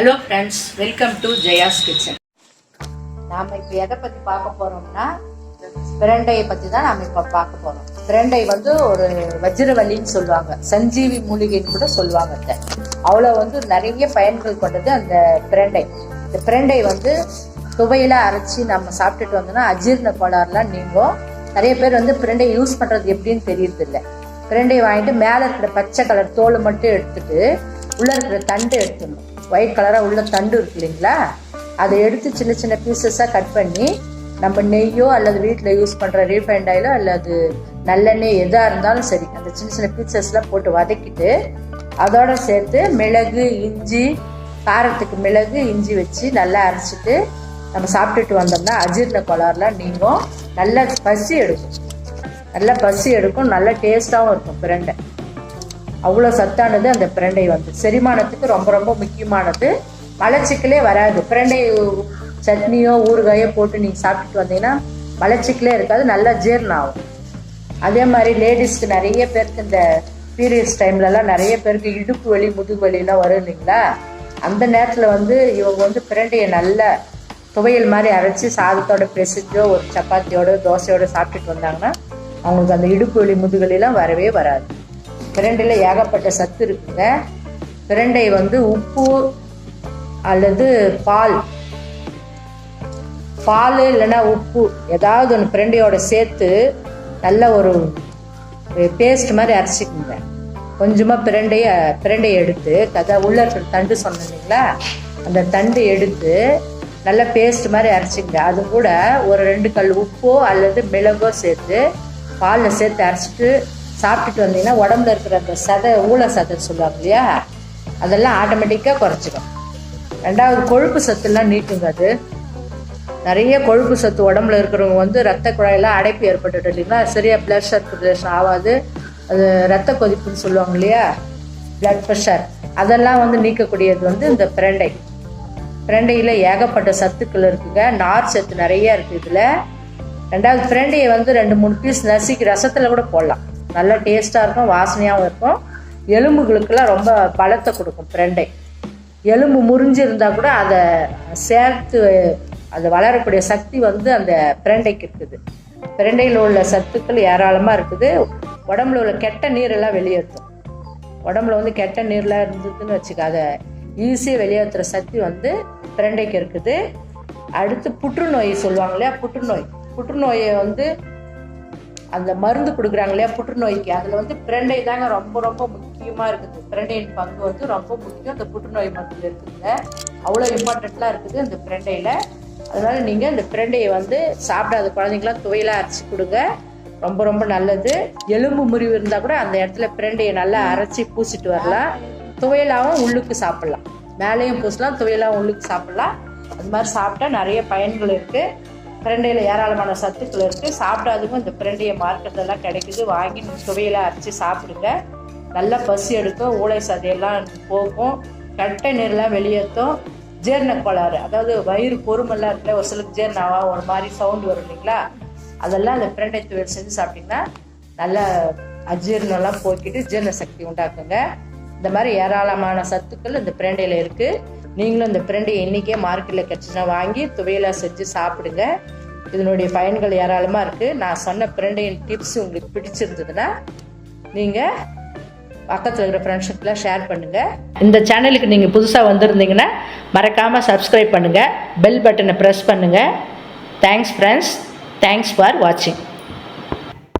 Hello friends welcome to Jaya's kitchen நாம் இப்போ எதை பற்றி பார்க்க போகிறோம்னா பிரண்டையை பற்றி தான் நாம் இப்போ பார்க்க போகிறோம் பிரண்டை வந்து ஒரு வஜ்ரவல்லின்னு சொல்லுவாங்க. சஞ்சீவி மூலிகைன்னு கூட சொல்லுவாங்க அவ்வளோ வந்து நிறைய பயன்கள் கொண்டது அந்த பிரண்டை. இந்த பிரண்டை வந்து துவையில அரைச்சி நம்ம சாப்பிட்டுட்டு வந்தோம்னா அஜீரண கோளாறுலாம் நீங்கும். நிறைய பேர் வந்து பிரண்டை யூஸ் பண்ணுறது எப்படின்னு தெரியறது இல்லை பிரண்டையை வாங்கிட்டு மேலே இருக்கிற பச்சை கலர் தோல் மட்டும் எடுத்துட்டு உள்ளே இருக்கிற தண்டு எடுத்துடணும். ஒயிட் கலராக உள்ள தண்டு இருக்கு இல்லைங்களா? அதை எடுத்து சின்ன சின்ன பீசஸாக கட் பண்ணி நம்ம நெய்யோ அல்லது வீட்டில் யூஸ் பண்ணுற ரீஃபைண்ட் ஆயிலோ அல்லது நல்லெண்ணெய் எதாக இருந்தாலும் சரி அந்த சின்ன சின்ன பீசஸ்லாம் போட்டு வதக்கிட்டு அதோட சேர்த்து மிளகு இஞ்சி காரத்துக்கு மிளகு இஞ்சி வச்சு நல்லா அரைச்சிட்டு நம்ம சாப்பிட்டுட்டு வந்தோம்னா அஜீரண கோளாறுலாம் நீங்கும். நல்லா பசி எடுக்கும். நல்லா பசி எடுக்கும். நல்லா டேஸ்ட்டாகவும் இருக்கும். பிரண்டை அவ்வளோ சத்தானது அந்த பிரண்டை வந்து. செரிமானத்துக்கு ரொம்ப ரொம்ப முக்கியமானது. மலச்சிக்கலே வராது. பிரண்டை சட்னியோ ஊறுகாயோ போட்டு நீங்கள் சாப்பிட்டுட்டு வந்தீங்கன்னா மலச்சிக்கலே இருக்காது நல்லா ஜீரணம் ஆகும். அதே மாதிரி லேடிஸ்க்கு நிறைய பேருக்கு இந்த பீரியட்ஸ் டைம்லலாம் நிறைய பேருக்கு இடுப்பு வலி முதுகு வலிலாம் வரும் இல்லைங்களா? அந்த நேரத்தில் வந்து இவங்க வந்து பிரண்டையை நல்லா துவையல் மாதிரி அரைச்சி சாதத்தோட பிசைஞ்சோ ஒரு சப்பாத்தியோட தோசையோட சாப்பிட்டுட்டு வந்தாங்கன்னா அவங்களுக்கு அந்த இடுப்பு வலி முதுகலிலாம் வரவே வராது. பிரண்டையில் ஏகப்பட்ட சத்து இருக்குங்க. பிரண்டை வந்து உப்பு அல்லது பால். பால் இல்லைன்னா உப்பு. ஏதாவது ஒன்று பிரண்டையோட சேர்த்து நல்ல ஒரு பேஸ்ட் மாதிரி அரைச்சிக்குங்க. கொஞ்சமாக பிரண்டைய பிரண்டையை எடுத்து கதை உள்ள இருக்கிற தண்டு சொன்னீங்களா அந்த தண்டு எடுத்து நல்ல பேஸ்ட் மாதிரி அரைச்சிக்கங்க. அது கூட ஒரு ரெண்டு கல் உப்போ அல்லது மிளகோ சேர்த்து பாலில் சேர்த்து அரைச்சிட்டு சாப்பிட்டுட்டு வந்தீங்கன்னா உடம்புல இருக்கிற அந்த சதை ஊழ சதை சொல்லுவாங்க இல்லையா? அதெல்லாம் ஆட்டோமேட்டிக்காக குறைச்சிடும் ரெண்டாவது கொழுப்பு சத்துலாம் நீட்டுங்க அது. நிறைய கொழுப்பு சத்து உடம்புல இருக்கிறவங்க வந்து ரத்த குழாயெல்லாம் அடைப்பு ஏற்பட்டுட்டு இல்லைங்களா? சரியாக பிளட் சர்க்குலேஷன் ஆகாது. அது ரத்த கொதிப்புன்னு சொல்லுவாங்க இல்லையா? பிளட் ப்ரெஷர் அதெல்லாம் வந்து நீக்கக்கூடியது வந்து இந்த பிரண்டை. பிரண்டையில் ஏகப்பட்ட சத்துக்கள் இருக்குங்க. நார் சத்து நிறைய இருக்குது இதில். ரெண்டாவது பிரண்டையை வந்து ரெண்டு மூணு பீஸ் நசுக்கி ரசத்தில் கூட போடலாம். நல்லா டேஸ்ட்டாக இருக்கும் வாசனையாகவும் இருக்கும். எலும்புகளுக்கெல்லாம் ரொம்ப பலத்தை கொடுக்கும் பிரண்டை. எலும்பு முறிஞ்சிருந்தால் கூட அதை சேர்த்து அது வளரக்கூடிய சக்தி வந்து அந்த பிரண்டைக்கு இருக்குது. பிரண்டையில் உள்ள சத்துக்கள் ஏராளமாக இருக்குது. உடம்புல உள்ள கெட்ட நீரெல்லாம் வெளியேற்றும். உடம்புல வந்து கெட்ட நீர்லாம் இருந்ததுன்னு வச்சுக்க அதை ஈஸியாக வெளியேற்றுற சக்தி வந்து பிரண்டைக்கு இருக்குது. அடுத்து புற்றுநோய் சொல்லுவாங்க இல்லையா? புற்றுநோய். புற்றுநோயை வந்து அந்த மருந்து கொடுக்குறாங்க இல்லையா புற்றுநோய்க்கு. அதில் வந்து பிரண்டை தாங்க ரொம்ப ரொம்ப முக்கியமாக இருக்குது. பிரண்டையின் பங்கு வந்து ரொம்ப முக்கியம். இந்த புற்றுநோய் மருந்தில் இருக்குதுங்க. அவ்வளோ இம்பார்ட்டண்ட்லாம் இருக்குது இந்த பிரண்டையில். அதனால நீங்கள் இந்த பிரண்டையை வந்து சாப்பிடாத குழந்தைங்களாம் துவையலாக அரைச்சி கொடுங்க. ரொம்ப ரொம்ப நல்லது. எலும்பு முறிவு இருந்தால் கூட அந்த இடத்துல பிரண்டையை நல்லா அரைச்சி பூசிட்டு வரலாம். துவையலாகவும் உள்ளுக்கு சாப்பிட்லாம். மேலேயும் பூசலாம் துவையலாகவும் உள்ளுக்கு சாப்பிட்லாம். அது மாதிரி சாப்பிட்டா நிறைய பயன்கள் இருக்குது பிரண்டையில் ஏராளமான சத்துக்கள் இருக்குது சாப்பிடாதவங்க இந்த பிரண்டையை மார்க்கெட்டெல்லாம் கிடைக்குது. வாங்கி சுவையில் அரைச்சி சாப்பிடுங்க. நல்லா பசி எடுக்கும். ஊளை சதையெல்லாம் போகும். கட்டை நீர்லாம் வெளியேற்றும் ஜீரண கோளாறு அதாவது வயிறு பொறுமெல்லாம் இருக்குல்ல ஒரு சிலருக்கு ஜீர்ணாவா ஒரு மாதிரி சவுண்டு வரும் இல்லைங்களா? அதெல்லாம் அந்த பிரண்டை துவையல் செஞ்சு சாப்பிட்டிங்கன்னா நல்லா அஜீரணம்லாம் போக்கிட்டு ஜீரண சக்தி உண்டாக்குங்க. இந்த மாதிரி ஏராளமான சத்துக்கள் இந்த பிரண்டையில் இருக்குது நீங்களும் இந்த பிரண்டை இன்றைக்கே மார்க்கெட்டில் கிடச்சினா வாங்கி துவையலாக செஞ்சு சாப்பிடுங்க. இதனுடைய பயன்கள் ஏராளமாக இருக்குது நான் சொன்ன பிரண்டையின் டிப்ஸ் உங்களுக்கு பிடிச்சிருந்ததுன்னா நீங்கள் பக்கத்தில் இருக்கிற ஃப்ரெண்ட்ஷிப்லாம் ஷேர் பண்ணுங்கள் இந்த சேனலுக்கு நீங்கள் புதுசாக வந்திருந்தீங்கன்னா மறக்காமல் சப்ஸ்கிரைப் பண்ணுங்கள் பெல் பட்டனை ப்ரெஸ் பண்ணுங்கள் தேங்க்ஸ் ஃப்ரெண்ட்ஸ் தேங்க்ஸ் ஃபார் வாட்சிங்